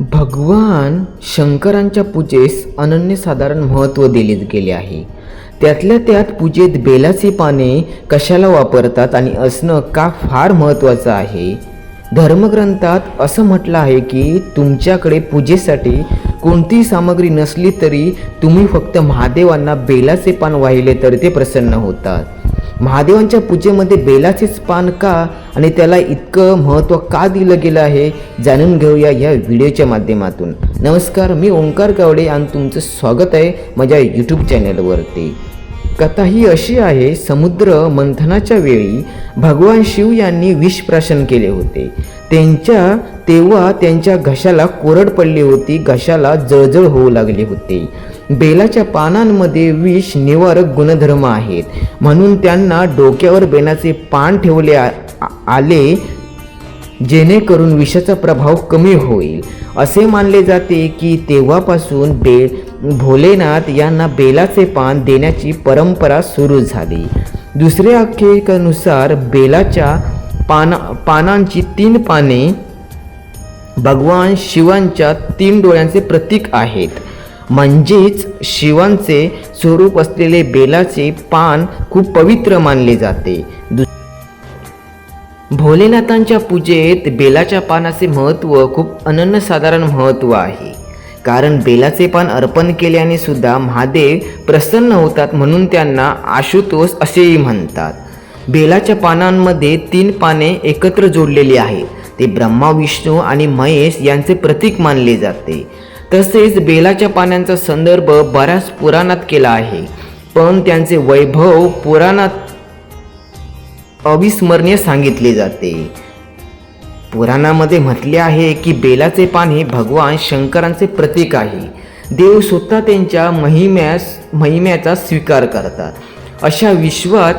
भगवान शंकरांच्या पूजेस अनन्यसाधारण महत्त्व दिले गेले आहे. त्यातल्या त्यात पूजेत बेलाची पाने कशाला वापरतात आणि असणं का फार महत्त्वाचं आहे? धर्मग्रंथात असं म्हटलं आहे की तुमच्याकडे पूजेसाठी कोणतीही सामग्री नसली तरी तुम्ही फक्त महादेवांना बेलाचे पान वाहिले तर ते प्रसन्न होतात. महादेवांच्या पूजेमध्ये बेलाचेच पान का आणि त्याला इतकं महत्त्व का दिलं गेलं आहे जाणून घेऊया या व्हिडिओच्या माध्यमातून. नमस्कार मी ओंकार गावडे आणि तुमचं स्वागत आहे माझ्या यूट्यूब चॅनलवरती. कथा ही अशी आहे समुद्र मंथनाच्या वेळी भगवान शिव यांनी विष प्राशन केले होते. त्यांच्या तेव्हा त्यांच्या घशाला कोरड पडली होती घशाला जळजळ होऊ लागली होती. बेलाच्या पानांमध्ये विष निवारक गुणधर्म आहेत. म्हणून त्यांना डोक्यावर बेलाचे पान ठेवले आले जेणेकरून विषाचा प्रभाव कमी होईल. असे मानले जाते की तेव्हापासून बे भोलेनाथ यांना बेलाचे पान देण्याची परंपरा सुरू झाली. दुसऱ्या आख्यायिकेनुसार बेलाच्या पाना पानांची तीन पाने भगवान शिवांच्या तीन डोळ्यांचे प्रतीक आहेत. म्हणजेच शिवांचे स्वरूप असलेले बेलाचे पान खूप पवित्र मानले जाते. भोलेनाथांच्या पूजेत बेलाच्या पानाचे महत्त्व खूप अनन्यसाधारण महत्त्व आहे. कारण बेलाचे पान अर्पण केल्याने सुद्धा महादेव प्रसन्न होतात म्हणून त्यांना आशुतोष असेही म्हणतात. बेलाच्या पानांमध्ये तीन पाने एकत्र जोडलेली आहेत. ते ब्रह्मा विष्णू आणि महेश यांचे प्रतीक मानले जाते. तसेच बेलाच्या पानांचा संदर्भ बऱ्याच पुराणात केला आहे. पण त्यांचे वैभव पुराणात अविस्मरणीय सांगितले जाते. पुराणामध्ये म्हटले आहे की बेलाचे पान हे भगवान शंकरांचे प्रतीक आहे. देव स्वतः त्यांच्या महिम्यास महिम्याचा स्वीकार करतात. अशा विश्वात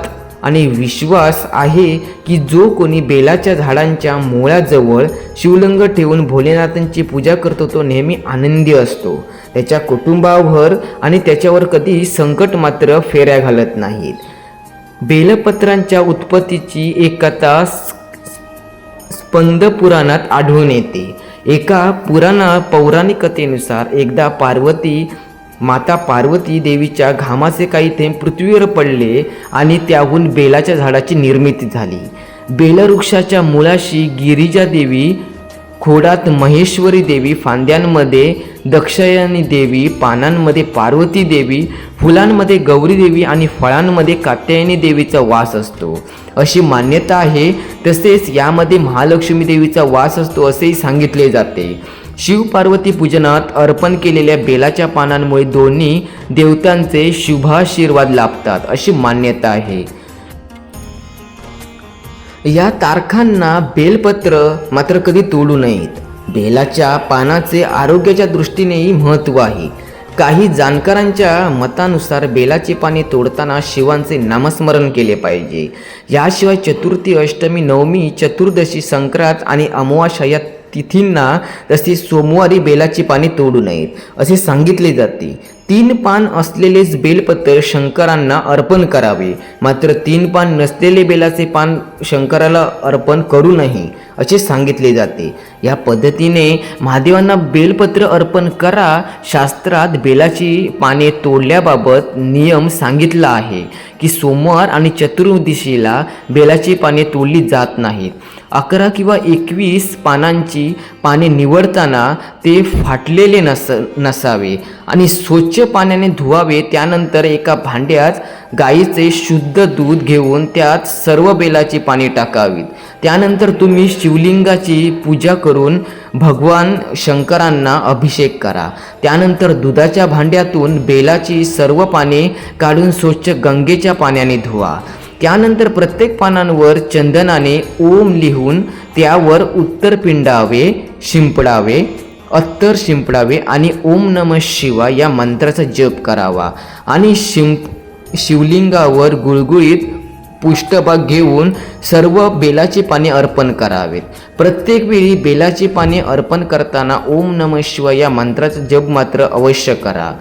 आणि विश्वास आहे की जो कोणी बेलाच्या झाडांच्या मुळाजवळ शिवलिंग ठेवून भोलेनाथांची पूजा करतो तो नेहमी आनंदी असतो. त्याच्या कुटुंबावर आणि त्याच्यावर कधी संकट मात्र फेऱ्या घालत नाहीत. बेलपत्रांच्या उत्पत्तीची एक कथा स्पंद पुराणात आढळून येते. एका पुराणा पौराणिक कथेनुसार एकदा पार्वती माता पार्वती देवीच्या घामाचे काही थेंब पृथ्वीवर पडले आणि त्याहून बेलाच्या झाडाची निर्मिती झाली. बेलवृक्षाच्या मुळाशी गिरिजा देवी खोडात महेश्वरी देवी फांद्यांमध्ये दक्षयानी देवी पानांमध्ये पार्वती देवी फुलांमध्ये गौरी देवी आणि फळांमध्ये कात्यायनी देवीचा वास असतो. अशी मान्यता आहे तसेच यामध्ये महालक्ष्मी देवीचा वास असतो असेही सांगितले जाते. शिवपार्वती पूजनात अर्पण केलेल्या बेलाच्या पानांमुळे दोन्ही देवतांचे शुभाशीर्वाद लाभतात अशी मान्यता आहे. या तारखांना बेलपत्र मात्र कधी तोडू नयेत. बेलाच्या पानाचे आरोग्याच्या दृष्टीनेही महत्त्व आहे. काही जाणकारांच्या मतानुसार बेलाची पाने तोडताना शिवांचे नामस्मरण केले पाहिजे. याशिवाय चतुर्थी अष्टमी नवमी चतुर्दशी संक्रांत आणि अमावास्या या तिथींना तसेच सोमवारी बेलाची पाने तोडू नयेत असे सांगितले जाते. तीन पान असलेलेच बेलपत्र शंकरांना अर्पण करावे मात्र तीन पान नसलेले बेलाचे पान शंकराला अर्पण करू नये. असे सांगितले जाते. या पद्धतीने महादेवांना बेलपत्र अर्पण करा. शास्त्रात बेलाची पाने तोडल्याबाबत नियम सांगितला आहे की सोमवार आणि चतुर्दशीला बेलाची पाने तोडली जात नाहीत. अकरा किंवा एकवीस पानांची पाने निवडताना ते फाटलेले नस नसावे आणि स्वच्छ पाण्याने धुवावे. त्यानंतर एका भांड्यात गाईचे शुद्ध दूध घेऊन त्यात सर्व बेलाची पाने टाकावीत. त्यानंतर तुम्ही शिवलिंगाची पूजा करून भगवान शंकरांना अभिषेक करा. त्यानंतर दुधाच्या भांड्यातून बेलाची सर्व पाने काढून स्वच्छ गंगेच्या पाण्याने धुवा. त्यानंतर प्रत्येक पानांवर चंदनाने ओम लिहून त्यावर उत्तर पिंडावे शिंपडावे अत्तर शिंपडावे आणि ओम नम शिवा या मंत्राचा जप करावा. आणि शिंप शिवलिंगावर गुळगुळीत पृष्ठभाग घेऊन सर्व बेलाची पाने अर्पण करावेत. प्रत्येक वेळी बेलाची पाने अर्पण करताना ओम नम शिव या मंत्राचा जप मात्र अवश्य करा.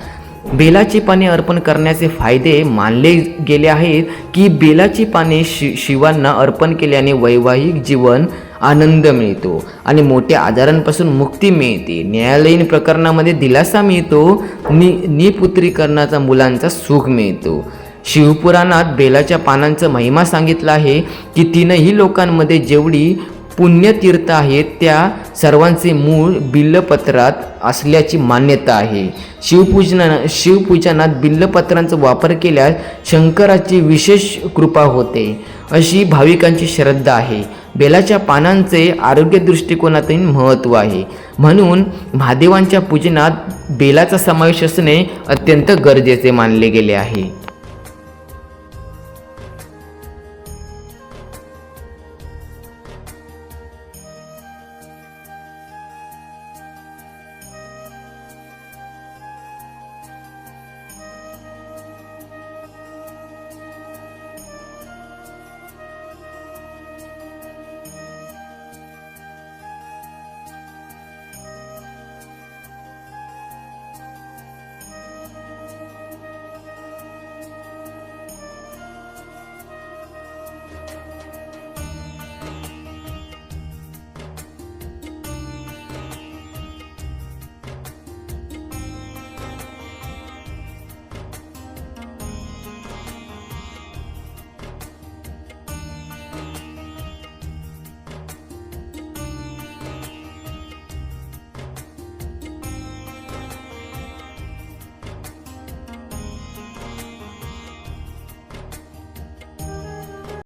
बेलाची पाने अर्पण करण्याचे फायदे मानले गेले आहेत की बेलाची पाने शि शिवांना अर्पण केल्याने वैवाहिक जीवन आनंद मिळतो. आणि मोठ्या आजारांपासून मुक्ती मिळते. न्यायालयीन प्रकरणामध्ये दिलासा मिळतो. नि निपुत्रीकरणाचा मुलांचा सुख मिळतो. शिवपुराणात बेलाच्या पानांचं महिमा सांगितला आहे की तीनही लोकांमध्ये जेवढी पुण्यतीर्थ आहेत त्या सर्वांचे मूळ बिल्लपत्रात असल्याची मान्यता आहे. शिवपूजना शिवपूजनात बिल्लपत्रांचा वापर केल्यास शंकराची विशेष कृपा होते. अशी भाविकांची श्रद्धा आहे. बेलाच्या पानांचे आरोग्य दृष्टिकोनातून महत्त्व आहे. म्हणून महादेवांच्या पूजनात बेलाचा समावेश असणे अत्यंत गरजेचे मानले गेले आहे.